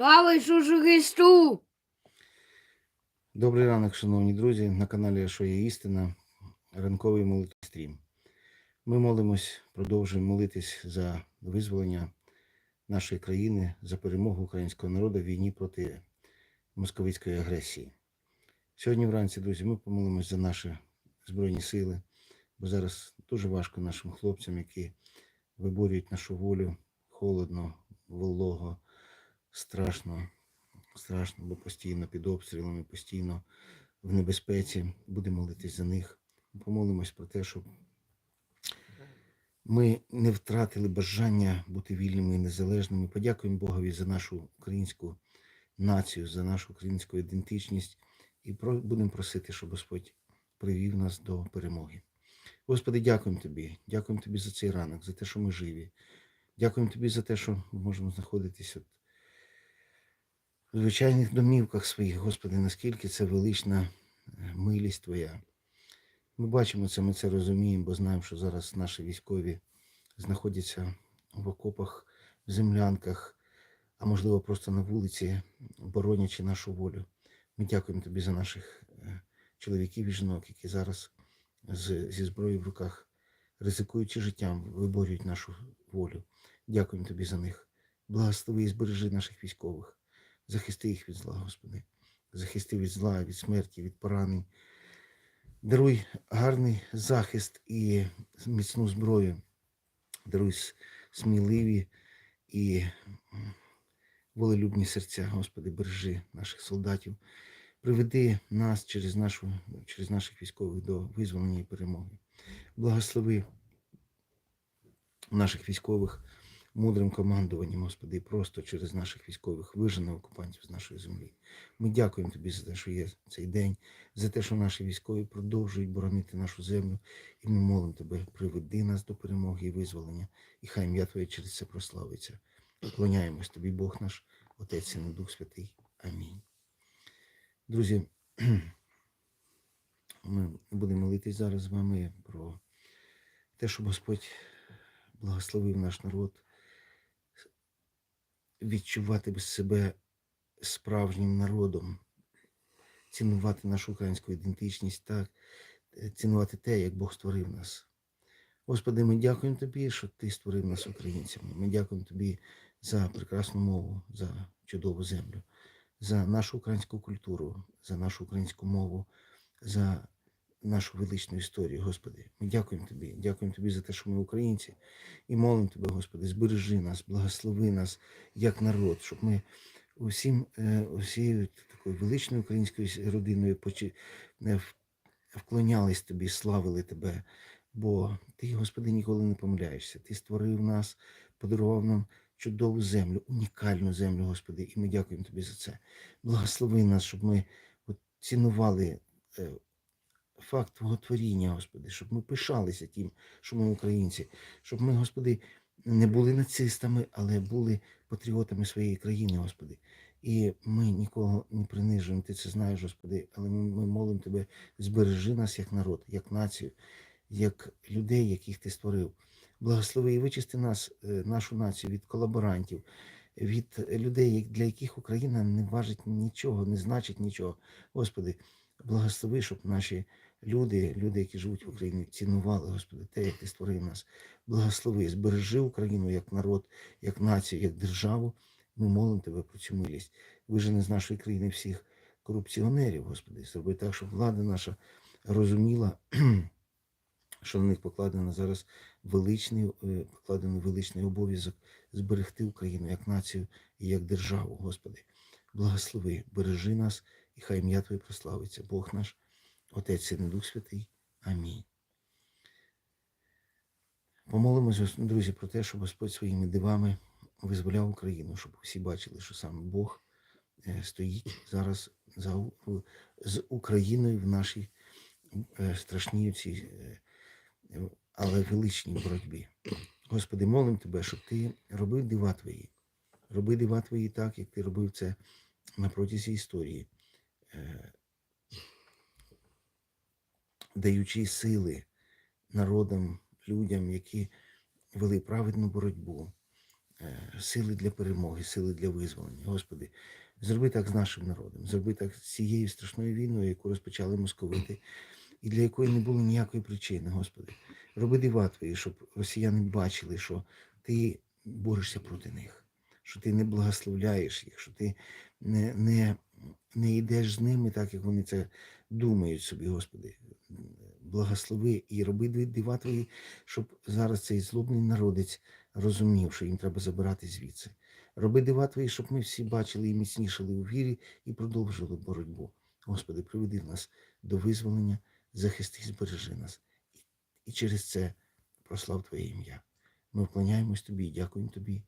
Слава Ісусу Христу! Добрий ранок, шановні друзі, на каналі Що є істина, ранковий молитвий стрім. Ми молимось, продовжуємо молитись за визволення нашої країни, за перемогу українського народу в війні проти московицької агресії. Сьогодні вранці, друзі, ми помолимось за наші Збройні сили, бо зараз дуже важко нашим хлопцям, які виборюють нашу волю холодно, волого, страшно страшно, бо постійно під обстрілами, постійно в небезпеці. Будемо молитись за них. Помолимось про те, щоб ми не втратили бажання бути вільними і незалежними. Подякуємо Богові за нашу українську націю, за нашу українську ідентичність і про- будемо просити, щоб Господь привів нас до перемоги. Господи, дякуємо Тобі. Дякуємо Тобі за цей ранок, за те, що ми живі. Дякуємо Тобі за те, що ми можемо знаходитися в звичайних домівках своїх, Господи, наскільки це велична е, милість Твоя. Ми бачимо це, ми це розуміємо, бо знаємо, що зараз наші військові знаходяться в окопах, в землянках, а можливо просто на вулиці, боронячи нашу волю. Ми дякуємо Тобі за наших е, чоловіків і жінок, які зараз з, зі зброєю в руках, ризикуючи життям, виборюють нашу волю. Дякуємо Тобі за них. Благослови і збережи наших військових. Захисти їх від зла, Господи. Захисти від зла, від смерті, від поранень. Даруй гарний захист і міцну зброю. Даруй сміливі і волелюбні серця, Господи, бережи наших солдатів. Приведи нас через, нашу, через наших військових до визволення і перемоги. Благослови наших військових мудрим командуванням, Господи, і просто через наших військових вижене окупантів з нашої землі. Ми дякуємо Тобі за те, що є цей день, за те, що наші військові продовжують боронити нашу землю. І ми молимо Тебе, приведи нас до перемоги і визволення, і хай ім'я Твоє через це прославиться. Поклоняємось Тобі, Бог наш, Отець і Дух Святий. Амінь. Друзі, ми будемо молитись зараз з вами про те, щоб Господь благословив наш народ відчувати себе справжнім народом, цінувати нашу українську ідентичність так, е, цінувати те, як Бог створив нас. Господи, ми дякуємо Тобі, що Ти створив нас українцями. Ми дякуємо Тобі за прекрасну мову, за чудову землю, за нашу українську культуру, за нашу українську мову, за нашу величну історію, Господи. Ми дякуємо Тобі. Дякуємо Тобі за те, що ми українці. І молимо Тебе, Господи, збережи нас, благослови нас як народ, щоб ми усім, е, усією такою величною українською родиною е, вклонялись Тобі, славили Тебе. Бо Ти, Господи, ніколи не помиляєшся. Ти створив нас, подарував нам чудову землю, унікальну землю, Господи, і ми дякуємо Тобі за це. Благослови нас, щоб ми цінували е, факт Твого творіння, Господи, щоб ми пишалися тим, що ми українці, щоб ми, Господи, не були нацистами, але були патріотами своєї країни, Господи. І ми нікого не принижуємо, ти це знаєш, Господи, але ми, молимо Тебе, збережи нас як народ, як націю, як людей, яких ти створив. Благослови і вичисти нас, е, нашу націю від колаборантів, від людей, для яких Україна не важить нічого, не значить нічого. Господи, благослови, щоб наші люди, люди, які живуть в Україні, цінували, Господи, те, як ти створив нас. Благослови, збережи Україну як народ, як націю, як державу. Ми молимо Тебе про цю милість. Вижени з нашої країни всіх корупціонерів, Господи, зроби так, щоб влада наша розуміла, що на них покладено зараз величний, е, покладений величний обов'язок зберегти Україну як націю і як державу, Господи. Благослови, бережи нас, і хай ім'я Твоє прославиться, Бог наш, Отець Син і Дух Святий. Амінь. Помолимося, друзі, про те, щоб Господь своїми дивами визволяв Україну, щоб всі бачили, що саме Бог е, стоїть зараз за, з Україною в нашій е, страшній цій, але величній боротьбі. Господи, молим Тебе, щоб Ти робив дива Твої. Роби дива Твої так, як Ти робив це на протязі історії, е, даючи сили народам, людям, які вели праведну боротьбу, е, сили для перемоги, сили для визволення. Господи, зроби так з нашим народом, зроби так з цією страшною війною, яку розпочали московити, і для якої не було ніякої причини, Господи. Роби дива Твої, щоб росіяни бачили, що Ти борешся проти них, що ти не благословляєш їх, що ти не, не, не йдеш з ними так, як вони це думають собі, Господи. Благослови і роби дива Твої, щоб зараз цей злобний народець розумів, що їм треба забирати звідси. Роби дива Твої, щоб ми всі бачили і міцнішали у вірі і продовжили боротьбу. Господи, приведи нас до визволення, захисти збережи нас. І, і через це прослав Твоє ім'я. Ми вклоняємось Тобі і дякуємо Тобі.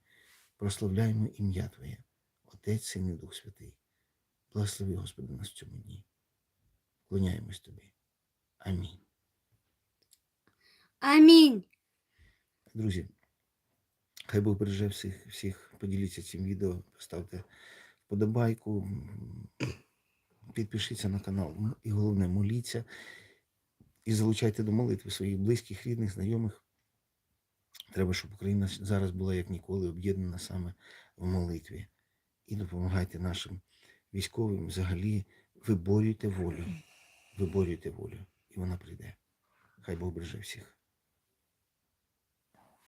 Прославляємо ім'я Твоє, Отець, Син і Дух Святий. Благослови, Господи, нас в цьому дні. Вклоняємось Тобі. Амінь. Амінь. Друзі, хай Бог береже всіх, всіх. Поділіться цим відео, поставте вподобайку, підпишіться на канал і головне, моліться і залучайте до молитви своїх близьких, рідних, знайомих. Треба, щоб Україна зараз була як ніколи об'єднана саме в молитві. І допомагайте нашим військовим взагалі виборюйте волю, виборюйте волю, і вона прийде. Хай Бог береже всіх.